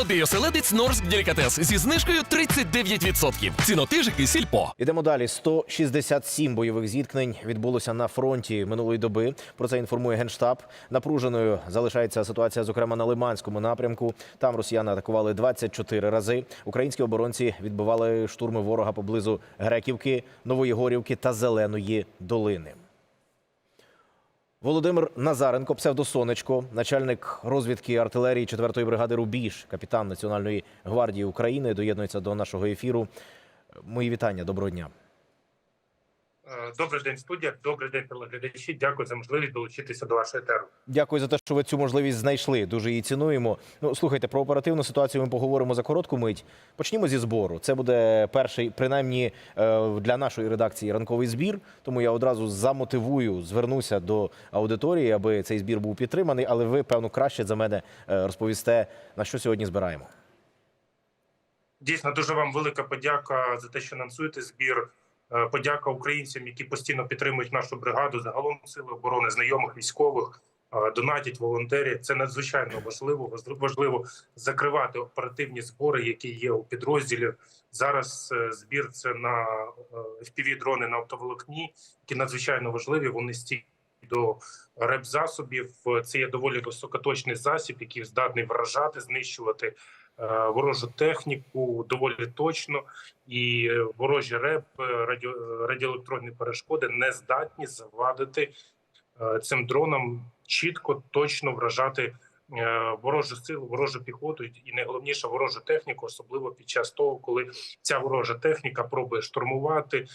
Молодий оселедець Норськ Делікатес зі знижкою 39%. Цінотижики сільпо. Ідемо далі. 167 бойових зіткнень відбулося на фронті минулої доби. Про це інформує генштаб. Напруженою залишається ситуація, зокрема на Лиманському напрямку. Там росіяни атакували 24 рази. Українські оборонці відбивали штурми ворога поблизу Греківки, Новоєгорівки та Зеленої долини. Володимир Назаренко, псевдосонечко, начальник розвідки артилерії 4-ї бригади Рубіж, капітан Національної гвардії України, доєднується до нашого ефіру. Мої вітання, доброго дня. Е, Добрий день, студія. Добрий день, телеглядачі. Дякую за можливість долучитися до вашої теру. Дякую за те, що ви цю можливість знайшли. Дуже її цінуємо. Ну слухайте, про оперативну ситуацію ми поговоримо за коротку мить. Почнімо зі збору. Це буде перший, принаймні е, для нашої редакції ранковий збір. Тому я одразу замотивую, звернуся до аудиторії, аби цей збір був підтриманий. Але ви, певно, краще за мене е, розповісте, на що сьогодні збираємо. Дійсно, дуже вам велика подяка за те, що анонсуєте збір. Е, Подяка українцям, які постійно підтримують нашу бригаду, загалом сили оборони, знайомих військових, е, донатять волонтерів. Це надзвичайно важливо. Важливо закривати оперативні збори, які є у підрозділі. Зараз е, збір це на fpv дрони на оптоволокні, які надзвичайно важливі. Вони стійкі до реп-засобів. Це є доволі високоточний засіб, який здатний вражати, знищувати ворожу техніку доволі точно, і е, ворожі реп, е, радіо, радіоелектронні перешкоди не здатні завадити е, цим дронам чітко, точно вражати е, ворожу силу, ворожу піхоту і найголовніше ворожу техніку, особливо під час того, коли ця ворожа техніка пробує штурмувати, е,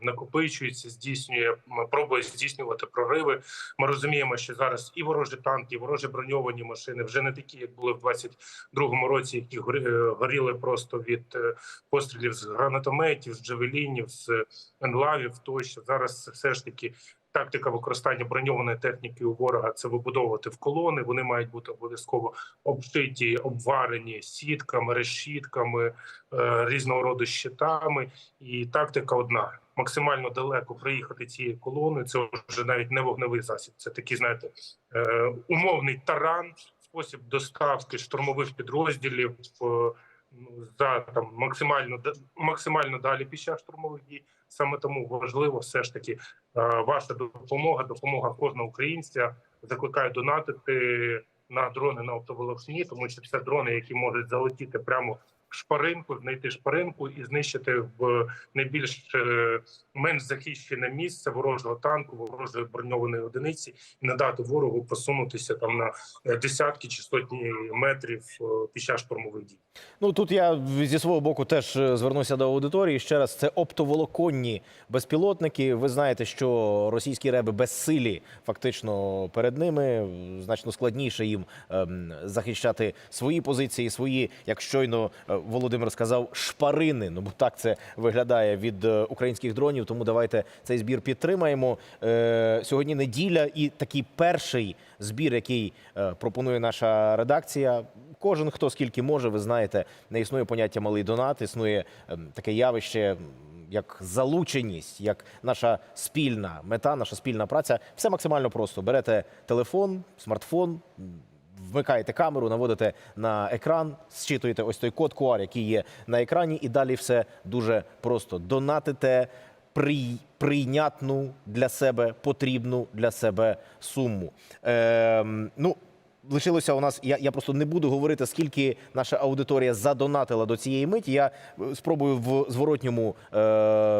накопичується, здійснює, пробує здійснювати прориви. Ми розуміємо, що зараз і ворожі танки, і ворожі броньовані машини вже не такі, як були в 22-му році, які е, горіли просто від е, пострілів з гранатометів, з джавелінів, з енлавів. Тощо зараз все ж таки. Тактика використання броньованої техніки у ворога це вибудовувати в колони. Вони мають бути обов'язково обшиті, обварені сітками, решітками, е, різного роду щитами. І тактика одна: максимально далеко приїхати цією колоною. Це вже навіть не вогневий засіб. Це такий, знаєте, е, умовний таран, спосіб доставки штурмових підрозділів. е, ну, За там максимально максимально далі під час штурмових дій. Саме тому важливо все ж таки е, ваша допомога, допомога кожного українця. Закликаю донатити на дрони на оптоволоксні, тому що це дрони, які можуть залетіти прямо шпаринку, знайти шпаринку і знищити в найбільш е, менш захищене місце ворожого танку, ворожої броньованої одиниці, і не дати ворогу просунутися там на е, десятки чи сотні метрів е, під час штурмових дій. Ну тут я зі свого боку теж звернуся до аудиторії. Ще раз, це оптоволоконні безпілотники. Ви знаєте, що російські реби безсилі фактично перед ними. Значно складніше їм ем, захищати свої позиції, свої, як щойно Володимир сказав, шпарини. Ну бо так це виглядає від е, українських дронів. Тому давайте цей збір підтримаємо. Е, Сьогодні неділя і такий перший збір, який е, пропонує наша редакція. Кожен хто скільки може, ви знаєте, не існує поняття малий донат, існує ем, таке явище. Як залученість, як наша спільна мета, наша спільна праця, все максимально просто. Берете телефон, смартфон, вмикаєте камеру, наводите на екран, зчитуєте ось той код QR, який є на екрані, і далі все дуже просто. Донатите при, прийнятну для себе, потрібну для себе суму. Ем, ну, Лишилося у нас. Я, я просто не буду говорити, скільки наша аудиторія задонатила до цієї миті. Я е, спробую в зворотньому е,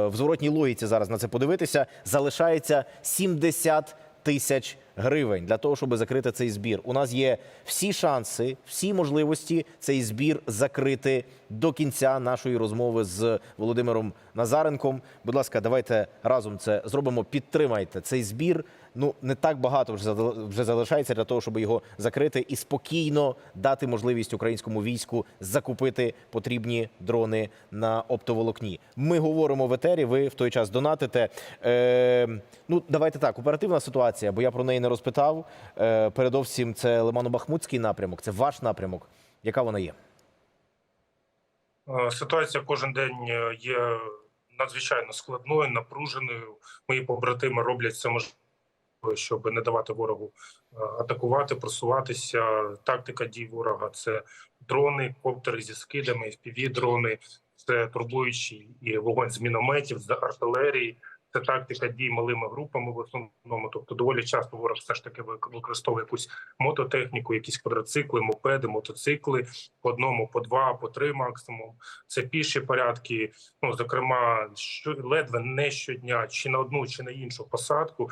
в зворотній логіці зараз на це подивитися. Залишається 70 тисяч гривень для того, щоб закрити цей збір. У нас є всі шанси, всі можливості цей збір закрити до кінця нашої розмови з Володимиром Назаренком. Будь ласка, давайте разом це зробимо. Підтримайте цей збір. Ну не так багато вже вже залишається для того, щоб його закрити і спокійно дати можливість українському війську закупити потрібні дрони на оптоволокні. Ми говоримо в етері. Ви в той час донатите. Е, ну давайте так. Оперативна ситуація, бо я про неї не розпитав. Е, передовсім це Лимано-Бахмутський напрямок. Це ваш напрямок. Яка вона є? Е, Ситуація кожен день е, є надзвичайно складною, напруженою. Мої побратими роблять все можливе щоб не давати ворогу е, атакувати, просуватися. Тактика дій ворога це дрони, коптери зі скидами, fpv дрони, це турбуючий і вогонь з мінометів, з артилерії. Це тактика дій малими групами в основному. Тобто, доволі часто ворог все ж таки використовує якусь мототехніку, якісь квадроцикли, мопеди, мотоцикли по одному, по два, по три максимум. Це піші порядки. Ну зокрема, що ледве не щодня, чи на одну, чи на іншу посадку.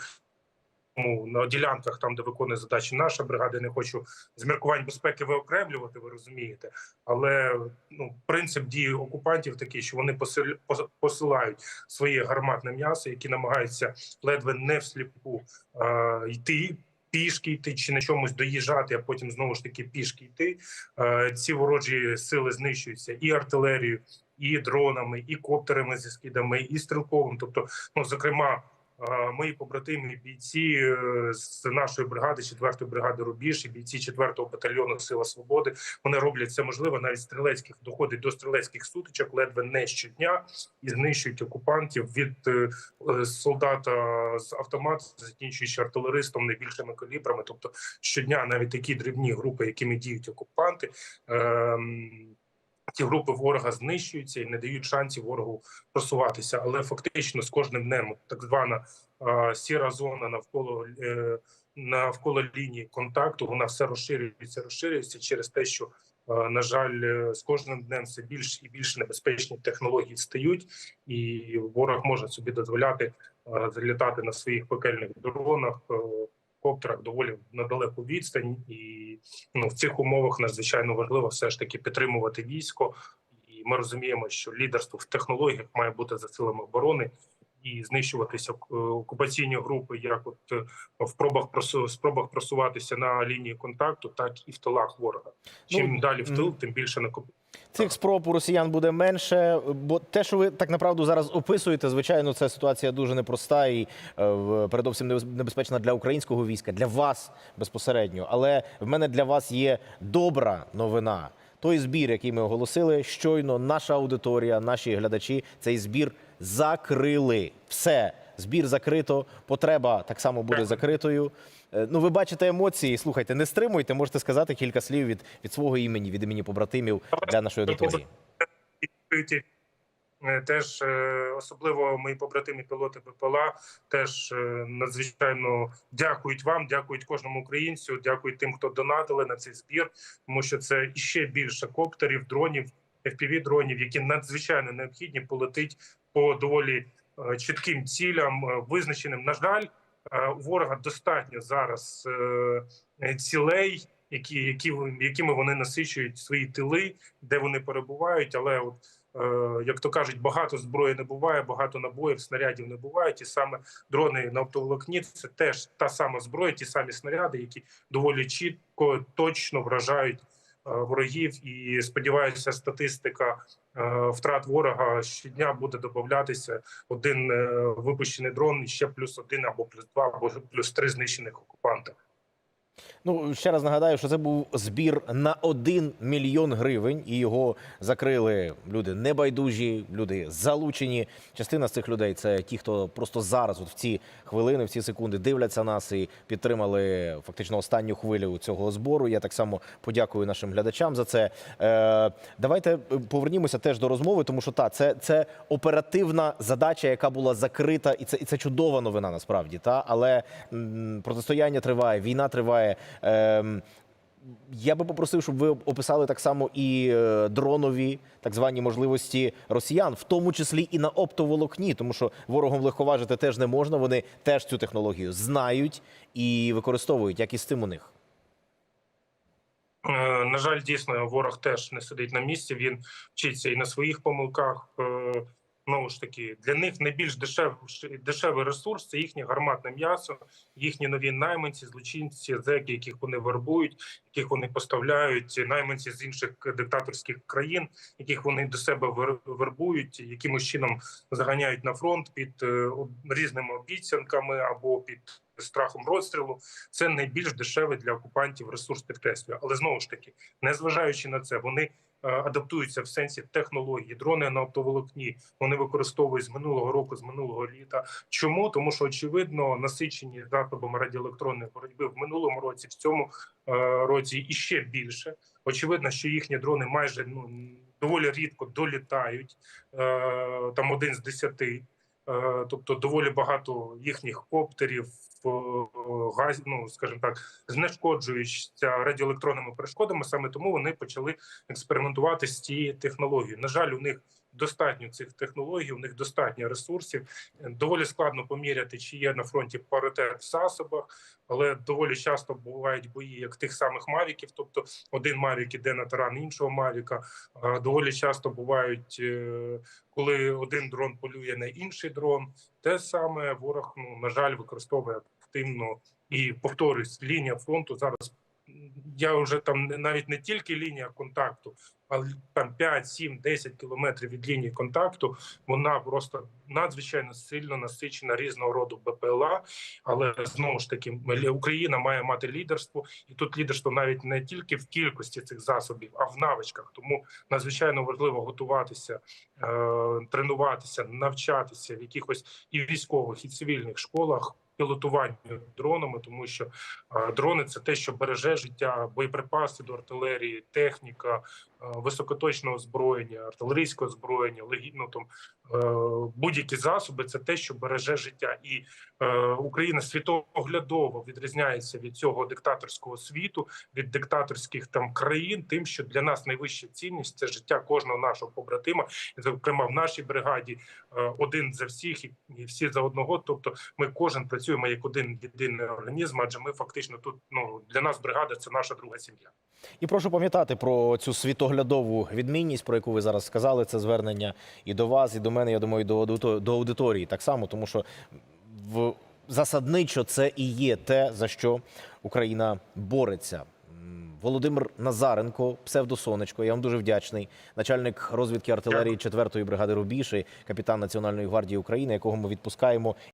Тому на ділянках, там де виконує задачі наша бригада, я не хочу з міркувань безпеки виокремлювати, ви розумієте. Але ну принцип дії окупантів такий, що вони посил- посилають своє гарматне м'ясо, які намагаються ледве не всліпу е, йти. Пішки йти чи на чомусь доїжджати, а потім знову ж таки пішки йти. Ці ворожі сили знищуються і артилерією, і дронами, і коптерами зі скидами, і стрілковим. Тобто, ну зокрема, мої побратими, бійці е, з нашої бригади, 4-ї бригади Рубіж і бійці 4-го батальйону Сила Свободи. Вони роблять це можливо. Навіть стрілецьких доходить до стрілецьких сутичок ледве не щодня і знищують окупантів від е, е, солдата з автомату, закінчуючи артилеристом найбільшими калібрами. Тобто щодня навіть такі дрібні групи, якими діють окупанти. ем, Ті групи ворога знищуються і не дають шансів ворогу просуватися. Але фактично з кожним днем так звана е, сіра зона навколо е, навколо лінії контакту, вона все розширюється, розширюється через те, що е, на жаль, е, з кожним днем все більш і більш небезпечні технології стають, і ворог може собі дозволяти е, залітати на своїх пекельних дронах. е, Коптерах доволі на далеку відстань, і ну в цих умовах надзвичайно важливо все ж таки підтримувати військо. І ми розуміємо, що лідерство в технологіях має бути за силами оборони і знищуватися е, окупаційні групи, як от е, в пробах спробах просуватися на лінії контакту, так і в тилах ворога. Чим Ну, далі в тил, тим більше накоп... Цих спроб у росіян буде менше, бо те, що ви так направду зараз описуєте, звичайно, це ситуація дуже непроста і е, передовсім небезпечна для українського війська, для вас безпосередньо. Але в мене для вас є добра новина. Той збір, який ми оголосили, щойно наша аудиторія, наші глядачі, цей збір закрили. Все, збір закрито. Потреба так само буде закритою. Е, Ну, ви бачите емоції. Слухайте, не стримуйте. Можете сказати кілька слів від, від свого імені, від імені побратимів для нашої аудиторії. Е, Теж е, особливо мої побратимі пілоти БПЛА теж надзвичайно дякують вам, дякують кожному українцю, дякують тим, хто донатили на цей збір, тому що це іще більше коптерів, дронів, fpv дронів, які надзвичайно необхідні полетить по доволі чітким цілям, е, визначеним. На жаль, е, у ворога достатньо зараз е, цілей, які, які якими вони насичують свої тили, де вони перебувають, але от. Е, Як то кажуть, багато зброї не буває, багато набоїв, снарядів не буває. Ті саме дрони на оптоволокні це теж та сама зброя, ті самі снаряди, які доволі чітко, точно вражають е, ворогів. І сподіваюся, статистика е, втрат ворога щодня буде додатися. Один е, випущений дрон, і ще плюс один або плюс два, або плюс три знищених окупанта. Ну ще раз нагадаю, що це був збір на 1 мільйон гривень, і його закрили люди небайдужі, люди залучені. Частина з цих людей це ті, хто просто зараз, от в ці хвилини, в ці секунди, дивляться нас і підтримали фактично останню хвилю цього збору. Я так само подякую нашим глядачам за це. Е, давайте повернімося теж до розмови, тому що та це, це оперативна задача, яка була закрита, і це і це чудова новина насправді. Та але м, протистояння триває, війна триває. Ем, я би попросив, щоб ви описали так само і е, дронові так звані можливості росіян, в тому числі і на оптоволокні, тому що ворогом легковажити теж не можна. Вони теж цю технологію знають і використовують, як і з цим у них. Е, На жаль, дійсно, ворог теж не сидить на місці. Він вчиться і на своїх помилках. Знову ж таки, для них найбільш дешев, дешевий ресурс це їхнє гарматне м'ясо, їхні нові найманці, злочинці, зеки, яких вони вербують, яких вони поставляють, найманці з інших диктаторських країн, яких вони до себе вер- вербують, якимось чином заганяють на фронт під е, різними обіцянками або під страхом розстрілу. Це найбільш дешевий для окупантів ресурс підкреслюю. Але знову ж таки, незважаючи на це, вони адаптуються в сенсі технології. Дрони на оптоволокні вони використовують з минулого року, з минулого літа. Чому тому, що очевидно насичені засобами радіоелектронної боротьби в минулому році, в цьому е, році і ще більше. Очевидно, що їхні дрони майже ну доволі рідко долітають. Е, там один з десяти. Е, Тобто доволі багато їхніх коптерів е, газ, ну скажімо так, знешкоджуються радіоелектронними перешкодами. Саме тому вони почали експериментувати з цією технологією. На жаль, у них достатньо цих технологій, у них достатньо ресурсів. Доволі складно поміряти, чи є на фронті паритет в засобах, але доволі часто бувають бої, як тих самих мавіків. Тобто один мавік іде на таран іншого мавіка. Доволі часто бувають, е, коли один дрон полює на інший дрон. Те саме ворог, ну на жаль, використовує активно і повторюсь, лінія фронту зараз. Я вже там навіть не тільки лінія контакту, а там 5, 7, 10 кілометрів від лінії контакту. Вона просто надзвичайно сильно насичена різного роду БПЛА. Але знову ж таки, Україна має мати лідерство, і тут лідерство навіть не тільки в кількості цих засобів, а в навичках. Тому надзвичайно важливо готуватися, е, тренуватися, навчатися в якихось і військових, і цивільних школах. Пілотуванню дронами, тому що дрони це те, що береже життя, боєприпаси до артилерії, техніка, е, високоточне озброєння, артилерійське озброєння, легі- ну, там, е, будь-які засоби це те, що береже життя, і е, Україна світоглядово відрізняється від цього диктаторського світу, від диктаторських там країн, тим, що для нас найвища цінність це життя кожного нашого побратима, зокрема в нашій бригаді е, один за всіх і, і всі за одного. Тобто, ми кожен працюємо як один єдиний організм, адже ми фактично тут ну для нас бригада це наша друга сім'я. І прошу пам'ятати про цю світоглядову відмінність, про яку ви зараз сказали. Це звернення і до вас, і до мене. Я думаю, і до до аудиторії так само, тому що в засадничо це і є те, за що Україна бореться. Володимир Назаренко, псевдосонечко. Я вам дуже вдячний. Начальник розвідки артилерії 4-ї бригади Рубіж і капітан Національної гвардії України, якого ми відпускаємо